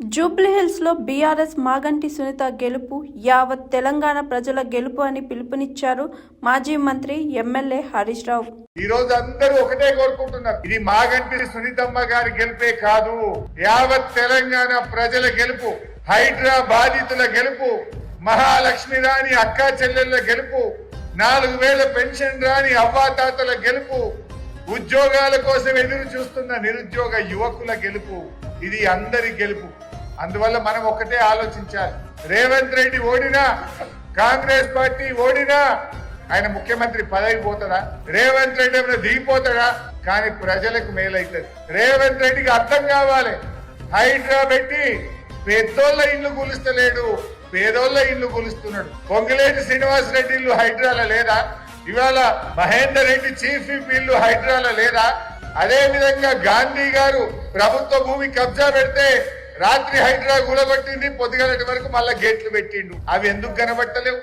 జూబ్లీహిల్స్లో బీఆర్ఎస్ మాగంటి సునీత గెలుపు యావత్ తెలంగాణ ప్రజల గెలుపు అని పిలుపునిచ్చారు మాజీ మంత్రి ఎమ్మెల్యే హరీష్ రావు. ఈ రోజు అందరూ ఒకటే కోరుకుంటున్నారు. ఇది మాగంటి సునీతమ్మ గారి గెలుపే కాదు. యావత్ తెలంగాణ ప్రజల గెలుపు హైడ్రా బాధితుల గెలుపు మహాలక్ష్మి రాని అక్కా చెల్లెళ్ళ గెలుపు నాలుగు వేల పెన్షన్ రాని అవ్వాతాతల గెలుపు ఉద్యోగాల కోసం ఎదురు చూస్తున్న నిరుద్యోగ యువకుల గెలుపు. ఇది అందరి గెలుపు. అందువల్ల మనం ఒకటే ఆలోచించాలి. రేవంత్ రెడ్డి ఓడినా కాంగ్రెస్ పార్టీ ఓడినా ఆయన ముఖ్యమంత్రి పదవి పోతాడా రేవంత్ రెడ్డి ఏమైనా దిగిపోతాడా? కానీ ప్రజలకు మేలైతుంది. రేవంత్ రెడ్డికి అర్థం కావాలి. హైడ్రా పెట్టి పెద్దోళ్ళ ఇల్లు కూలుస్తలేడు పేదోళ్ళ ఇల్లు కూలుస్తున్నాడు పొంగిలేటి శ్రీనివాస్ రెడ్డి ఇల్లు హైడ్రాలో లేదా? ఇవాళ మహేందర్ రెడ్డి చీఫ్ విప్ ఇల్లు హైడ్రాలో లేదా? అదే విధంగా గాంధీ గారు ప్రభుత్వ భూమి కబ్జా పెడితే రాత్రి హైడ్రా కూలగొట్టింది పొద్దుగలటి వరకు మళ్ళా గేట్లు పెట్టిండు. అవి ఎందుకు కనబట్టలేవు?